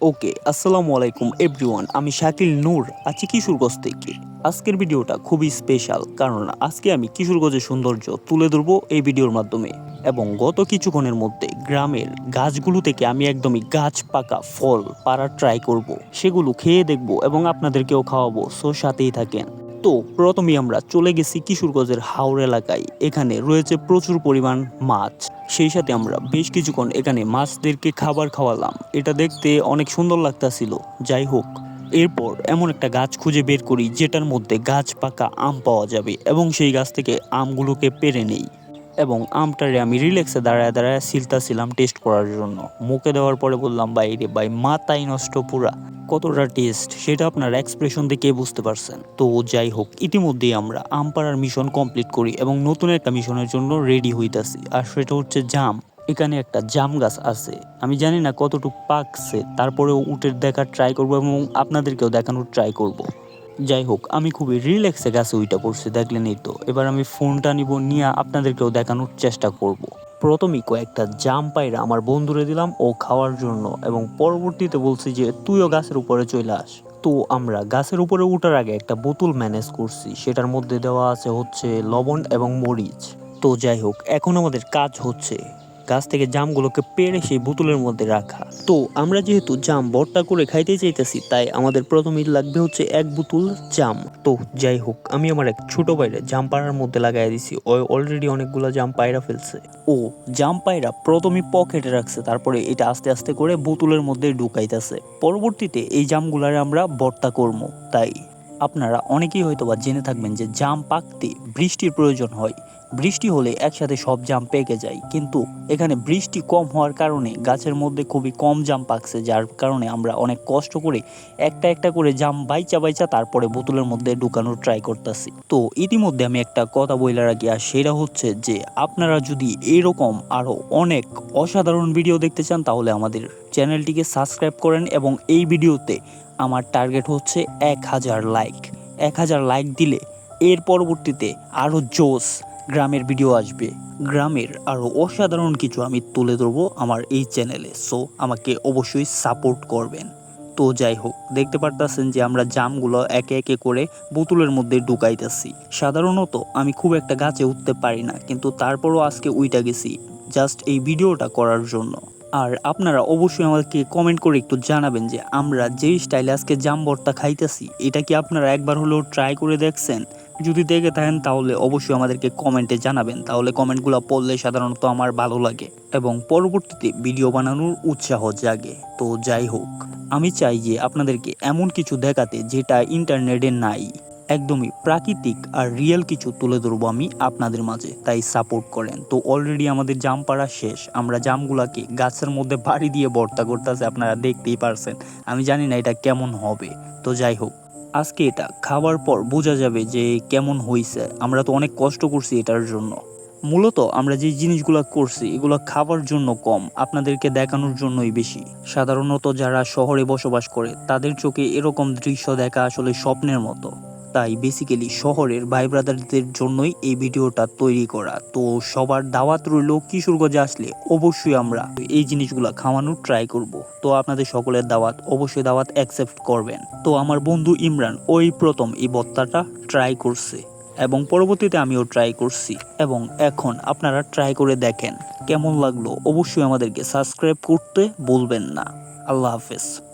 ওকে, আসসালামু আলাইকুম, এভরিওয়ান, আমি শাকিল নূর, আছি কিশোরগঞ্জ থেকে। আজকের ভিডিওটা খুবই স্পেশাল, কারণ আজকে আমি কিশোরগঞ্জের সৌন্দর্য তুলে ধরবো এই ভিডিওর মাধ্যমে। এবং গত কিছুক্ষণের মধ্যে গ্রামের গাছগুলো থেকে আমি একদমই গাছ পাকা ফল পাড়ার ট্রাই করব। সেগুলো খেয়ে দেখব এবং আপনাদেরকেও খাওয়াবো সো সাথেই থাকেন। তো প্রথমেই আমরা চলে গেছি কিশোরগঞ্জের হাওড় এলাকায়। এখানে রয়েছে প্রচুর পরিমাণ মাছ। সেই সাথে আমরা বেশ কিছুক্ষণ এখানে মাছদেরকে খাবার খাওয়ালাম। এটা দেখতে অনেক সুন্দর লাগতাছিল। যাই হোক, এরপর এমন একটা গাছ খুঁজে বের করি যেটার মধ্যে গাছ পাকা আম পাওয়া যাবে এবং সেই গাছ থেকে আমগুলোকে পেরে নেই। এবং আমটারে আমি রিল্যাক্সে দাঁড়ায় দাঁড়ায় সিলতাছিলাম টেস্ট করার জন্য। মুখে দেওয়ার পরে বললাম, ভাই রে ভাই নষ্ট পুরা। কতটা টেস্ট সেটা আপনার এক্সপ্রেশন দেখে বুঝতে পারছেন। তো যাই হোক, ইতিমধ্যেই আমরা আম পাড়ার মিশন কমপ্লিট করি এবং নতুন একটা মিশনের জন্য রেডি হইতাছি। আর সেটা হচ্ছে জাম। এখানে একটা জাম গাছ আছে। আমি জানি না কতটুকু পাকছে, তারপরেও উটের দেখার ট্রাই করব এবং আপনাদেরকেও দেখানোর ট্রাই করব। যাই হোক, আমি খুবই রিল্যাক্সে গাছে উইটা পড়ছি, দেখলেনই তো। এবার আমি ফোনটা নিব, নিয়ে আপনাদেরকেও দেখানোর চেষ্টা করব। প্রথমেই কয়েকটা জাম পাইরা আমার বন্ধুরে দিলাম ও খাওয়ার জন্য এবং পরবর্তীতে বলছি যে, তুইও গাছের উপরে চলে আস। তো আমরা গাছের উপরে উঠার আগে একটা বোতল ম্যানেজ করছি। সেটার মধ্যে দেওয়া আছে হচ্ছে লবণ এবং মরিচ। তো যাই হোক, এখন আমাদের কাজ হচ্ছে গাছ থেকে জামগুলোকে পেড়ে সেই বোতলের মধ্যে রাখা। তো আমরা যেহেতু জাম বট্টা করে খাইতে চাইতেছি, তাই আমাদের প্রথমেই লাগবে হচ্ছে এক বোতল জাম। তো যাই হোক, আমি আমার এক ছোট বাইরে জাম পাড়ার মধ্যে লাগাই দিছি। ও অলরেডি অনেকগুলো জাম পায়রা ফেলছে। ও, জাম পায়রা প্রথমে পকেটে রাখছে, তারপরে এটা আস্তে আস্তে করে বোতলের মধ্যে ঢুকাইতেছে। পরবর্তীতে এই জামগুলারে আমরা বর্তা করব তাই আপনারা অনেকেই হয়তো বা জেনে থাকবেন যে জাম পাকতে বৃষ্টির প্রয়োজন হয়। বৃষ্টি হলে একসাথে সব জাম পেকে যায়। কিন্তু এখানে বৃষ্টি কম হওয়ার কারণে গাছের মধ্যে খুবই কম জাম পাকছে, যার কারণে আমরা অনেক কষ্ট করে একটা একটা করে জাম বাইচা বাইচা তারপরে বোতলের মধ্যে ঢুকানোর ট্রাই করতেছি। তো ইতিমধ্যে আমি একটা কথা বলে রাখি, আর সেটা হচ্ছে যে আপনারা যদি এরকম আরও অনেক অসাধারণ ভিডিও দেখতে চান, তাহলে আমাদের চ্যানেলটিকে সাবস্ক্রাইব করেন এবং এই ভিডিওতে আমার টার্গেট হচ্ছে এক হাজার লাইক। এক হাজার লাইক দিলে এর পরবর্তীতে আরও জোস গ্রামের ভিডিও আসবে। গ্রামের আরও অসাধারণ কিছু আমি তুলে ধরবো আমার এই চ্যানেলে। সো, আমাকে অবশ্যই সাপোর্ট করবেন। তো যাই হোক, দেখতে পারতেছেন যে আমরা জামগুলো একে একে করে বোতলের মধ্যে ঢুকাইতেছি। সাধারণত আমি খুব একটা গাছে উঠতে পারি না, কিন্তু তারপরও আজকে উইটা গেছি জাস্ট এই ভিডিওটা করার জন্য। আর আপনারা অবশ্যই আমাকে কমেন্ট করে একটু জানাবেন যে আমরা যেই স্টাইলে আজকে জাম ভর্তা খাইতেছি, এটা কি আপনারা একবার হলেও ট্রাই করে দেখছেন? যদি দেখে থাকেন তাহলে অবশ্যই আমাদেরকে কমেন্টে জানাবেন। তাহলে কমেন্টগুলো পড়লে সাধারণত আমার ভালো লাগে এবং পরবর্তীতে ভিডিও বানানোর উৎসাহ জাগে। তো যাই হোক, আমি চাই যে আপনাদেরকে এমন কিছু দেখাতে যেটা ইন্টারনেটে নাই। একদমই প্রাকৃতিক আর রিয়েল কিছু তুলে ধরবো আমি আপনাদের মাঝে, তাই সাপোর্ট করেন। তো অলরেডি আমাদের জাম পাড়া শেষ, আমরা জামগুলাকে গাছের মধ্যে বাড়ি দিয়ে ভর্তা করতেছে, আপনারা দেখতেই পারছেন। আমি জানি না এটা কেমন হবে। তো যাই হোক, আজকে এটা খাবার পর বোঝা যাবে যে কেমন হয়েছে আমরা তো অনেক কষ্ট করছি এটার জন্য। মূলত আমরা যে জিনিসগুলো করছি, এগুলো খাবার জন্য কম, আপনাদেরকে দেখানোর জন্যই বেশি। সাধারণত যারা শহরে বসবাস করে, তাদের চোখে এরকম দৃশ্য দেখা আসলে স্বপ্নের মতো। তাই বেসিক্যালি শহরের ভাই ব্রাদারদের জন্যই এই ভিডিওটা তৈরি করা। তো সবার দাওয়াত রইল কিশোরগঞ্জে আসলে অবশ্যই আমরা এই জিনিসগুলো খাওয়ানোর ট্রাই করব। তো আপনাদের সকলের দাওয়াত অবশ্যই দাওয়াত অ্যাকসেপ্ট করবেন। তো আমার বন্ধু ইমরান ওই প্রথম এই বত্তাটা ট্রাই করছে এবং পরবর্তীতে আমিও ট্রাই করছি এবং এখন আপনারা ট্রাই করে দেখেন কেমন লাগল। অবশ্যই আমাদেরকে সাবস্ক্রাইব করতে বলবেন না। আল্লাহ হাফেজ।